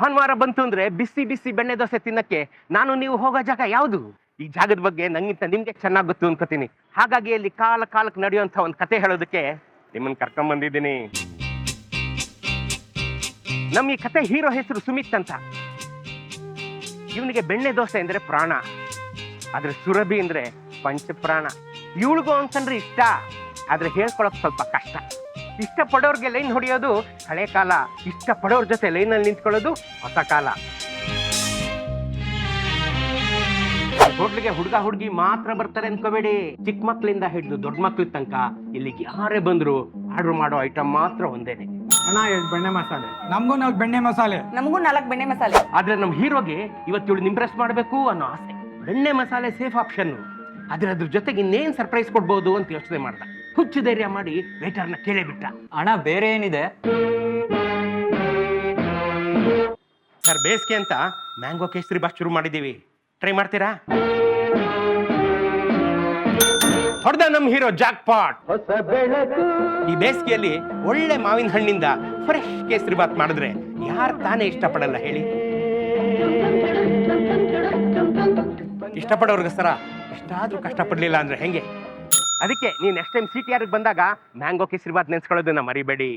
ಭಾನುವಾರ ಬಂತು ಅಂದ್ರೆ ಬಿಸಿ ಬಿಸಿ ಬೆಣ್ಣೆ ದೋಸೆ ತಿನ್ನಕ್ಕೆ ನಾನು ನೀವು ಹೋಗೋ ಜಾಗ ಯಾವುದು? ಈ ಜಾಗದ ಬಗ್ಗೆ ನಂಗಿಂತ ನಿಮ್ಗೆ ಚೆನ್ನಾಗಿ ಗೊತ್ತು ಅನ್ಕೋತೀನಿ. ಹಾಗಾಗಿ ಅಲ್ಲಿ ಕಾಲ ಕಾಲಕ್ಕೆ ನಡೆಯುವಂತ ಒಂದು ಕತೆ ಹೇಳೋದಕ್ಕೆ ನಿಮ್ಮನ್ನ ಕರ್ಕೊಂಡ್ ಬಂದಿದ್ದೀನಿ. ನಮ್ಮ ಈ ಕತೆ ಹೀರೋ ಹೆಸರು ಸುಮಿತ್ ಅಂತ. ಇವನಿಗೆ ಬೆಣ್ಣೆ ದೋಸೆ ಅಂದ್ರೆ ಪ್ರಾಣ. ಆದ್ರೆ ಸುರಭಿ ಅಂದ್ರೆ ಪಂಚಪ್ರಾಣ. ಇವಳಿಗೂ ಅಂತಂದ್ರೆ ಇಷ್ಟ. ಆದ್ರೆ ಹೇಳ್ಕೊಳಕ್ ಸ್ವಲ್ಪ ಕಷ್ಟ. ಇಷ್ಟ ಪಡೋರ್ಗೆ ಲೈನ್ ಹೊಡೆಯೋದು ಹಳೆ ಕಾಲ. ಇಷ್ಟ ಪಡೋರ್ ಜೊತೆ ಲೈನಲ್ಲಿ ನಿಂತ್ಕೊಳ್ಳೋದು ಹೊಸ ಕಾಲ. ಹೋಟ್ಲಿಗೆ ಹುಡುಗ ಹುಡುಗಿ ಮಾತ್ರ ಬರ್ತಾರೆ ಅನ್ಕೋಬೇಡಿ. ಚಿಕ್ಕ ಮಕ್ಳಿಂದ ಹಿಡಿದು ದೊಡ್ಡ ಮಕ್ಳ ತನಕ ಇಲ್ಲಿಗೆ ಯಾರೇ ಬಂದ್ರು ಆರ್ಡರ್ ಮಾಡೋ ಐಟಮ್ ಮಾತ್ರ ಒಂದೇನೆ. ಅಣ್ಣ ಎರಡು ಬೆಣ್ಣೆ ಮಸಾಲೆ. ನಮಗೂ ನಾವು ಬೆಣ್ಣೆ ಮಸಾಲೆ. ನಮಗೂ ನಾಲ್ಕು ಬೆಣ್ಣೆ ಮಸಾಲೆ. ಆದ್ರೆ ನಮ್ಮ ಹೀರೋಗೆ ಇವತ್ತು ಇವಳು ಇಂಪ್ರೆಸ್ ಮಾಡಬೇಕು ಅನ್ನೋ ಆಸೆ. ಬೆಣ್ಣೆ ಮಸಾಲೆ ಸೇಫ್ ಆಪ್ಷನ್ ಆದ್ರೆ ಅದ್ರ ಜೊತೆಗೆ ಇನ್ನೇನ್ ಸರ್ಪ್ರೈಸ್ ಕೊಡ್ಬೋದು ಅಂತ ಯೋಚನೆ ಮಾಡ್ದ. ಹುಚ್ಚು ಧೈರ್ಯ ಮಾಡಿ ವೇಟರ್ನ ಕೇಳೇ ಬಿಟ್ಟ ಅಣ್ಣ ಬೇರೆ ಏನಿದೆ ಸರ್ ಬೇಸಿಗೆ ಅಂತ ಮ್ಯಾಂಗೋ ಕೇಸರಿ ಬಾತ್ ಶುರು ಮಾಡಿದ್ದೀವಿ ಟ್ರೈ ಮಾಡ್ತೀರಾ ಹೊಡೆದ ನಮ್ಮ ಹೀರೋ ಜಾಕ್ ಪಾಟ್ ಈ ಬೇಸಿಗೆಯಲ್ಲಿ ಒಳ್ಳೆ ಮಾವಿನ ಹಣ್ಣಿಂದ ಫ್ರೆಶ್ ಕೇಸರಿ ಬಾತ್ ಮಾಡಿದ್ರೆ ಯಾರು ತಾನೇ ಇಷ್ಟಪಡಲ್ಲ ಹೇಳಿ ಇಷ್ಟಪಡೋರ್ಗೋಸ್ಕರ ಇಷ್ಟಾದ್ರೂ ಕಷ್ಟಪಡಲಿಲ್ಲ ಅಂದ್ರೆ ಹೆಂಗೆ ಅದಕ್ಕೆ ನೀನು ನೆಕ್ಸ್ಟ್ ಟೈಮ್ ಸಿ ಟಿ ಆರ್ಗೆ ಬಂದಾಗ ಮ್ಯಾಂಗೋ ಕೇಸರಿ ಬಾತ್ ನೆನ್ಸ್ಕೊಳ್ಳೋದನ್ನ ಮರಿಬೇಡಿ.